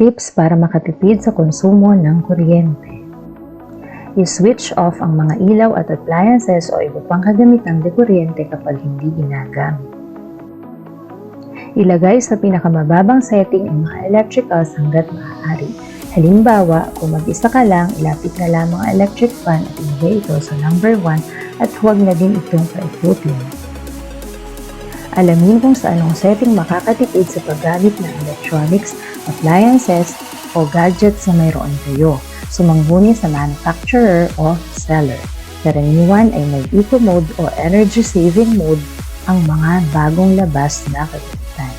Tips para makatipid sa konsumo ng kuryente. I-switch off ang mga ilaw at appliances o iba pang kagamitang de kuryente kapag hindi ginagamit. Ilagay sa pinakamababang setting ang mga electricals hanggat maaari. Halimbawa, kung mag-isa ka lang, ilapit na lamang ang electric fan at ilagay ito sa number 1 at huwag na din itong paikutin. Alamin kung sa anong setting makakatipid sa paggamit ng electronics, appliances, o gadgets na mayroon kayo. Sumangguni sa manufacturer o seller. Karaniwan ay may eco mode o energy saving mode ang mga bagong labas na kagamitan.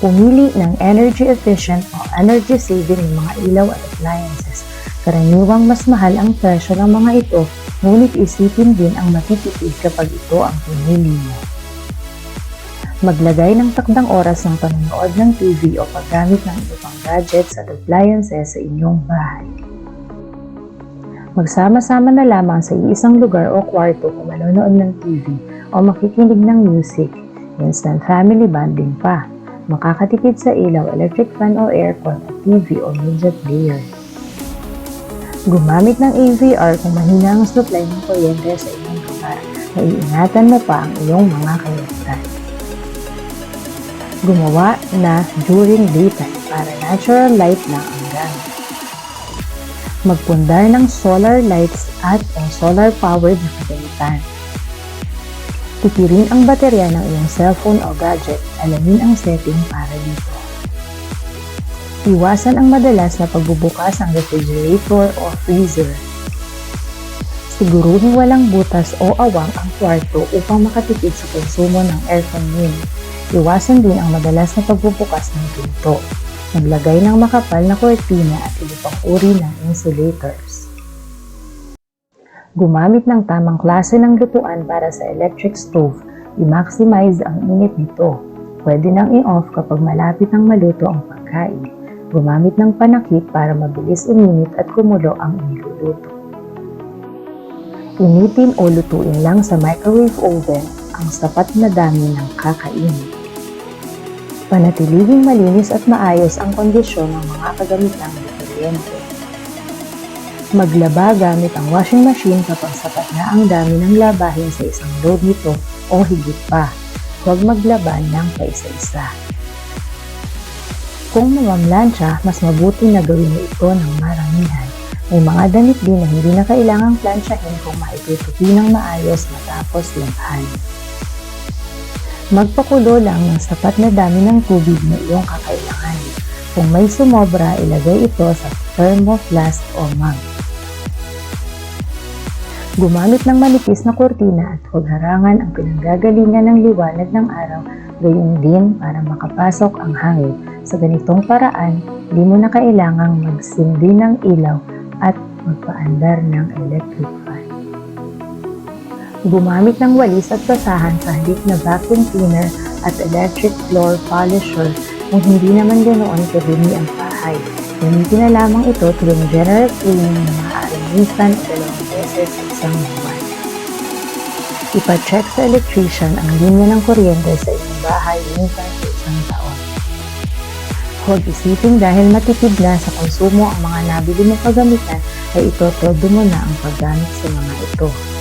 Pumili ng energy efficient o energy saving ng mga ilaw at appliances. Karaniwang mas mahal ang presyo ng mga ito, ngunit isipin din ang matitipid kapag ito ang pinili mo. Maglagay ng takdang oras ng panonood ng TV o paggamit ng iba pang gadgets at appliances sa inyong bahay. Magsama-sama na lamang sa iisang lugar o kwarto kung manonood ng TV o makikinig ng music, instant family bonding pa. Makakatipid sa ilaw, electric fan o aircon TV o media player. Gumamit ng AVR kung mahina ang supply ng kuryente sa inyong lugar. Naiingatan mo pa ang iyong mga kagamitan. Gumawa na during daytime para natural light lang ang gamit. Magpundar ng solar lights at o solar powered na kagamitan. Tipirin ang baterya ng iyong cellphone o gadget. Alamin ang setting para dito. Iwasan ang madalas na pagbubukas ng refrigerator o freezer. Siguruhin walang butas o awang ang kwarto upang makatipid sa konsumo ng aircon unit. Iwasan din ang madalas na pagbubukas ng pinto. Maglagay ng makapal na kortina at iba pang uri ng insulators. Gumamit ng tamang klase ng lutuan para sa electric stove. I-maximize ang init nito. Pwede nang i-off kapag malapit ng maluto ang pagkain. Gumamit ng panakip para mabilis uminit at kumulo ang iniluluto. Initin o lutuin lang sa microwave oven ang sapat na dami ng kakainin. Panatiliging malinis at maayos ang kondisyon ng mga kagamitang nutriente. Maglaba gamit ang washing machine kapag sapat na ang dami ng labahin sa isang load nito o higit pa. Huwag maglaba ng paisa-isa. Kung mamamlansya, mas mabuti na gawin ito ng maramihan. May mga damit din na hindi na kailangang plansyahin kung maitutupi ng maayos matapos labahan. Magpakulo lang ng sapat na dami ng tubig na iyong kakailangan. Kung may sumobra, ilagay ito sa thermoflask o mug. Gumamit ng manipis na kortina at huwag harangan ang pinanggagalingan ng liwanag ng araw, gayon din para makapasok ang hangin. Sa ganitong paraan, di mo na kailangang magsindi ng ilaw at magpaandar ng electric. Gumamit ng walis at basahan sa halip na vacuum cleaner at electric floor polisher kung hindi naman ganoon kadumi ang bahay. Gamitin na lamang ito tuwing general cleaning na maaaring minsan dalawang beses sa isang buwan. Ipacheck sa electrician ang linya ng kuryente sa inyong bahay minsan sa isang taon. Huwag isipin dahil matipid na sa konsumo ang mga nabili mo kagamitan ay ito todo mo na ang paggamit sa mga ito.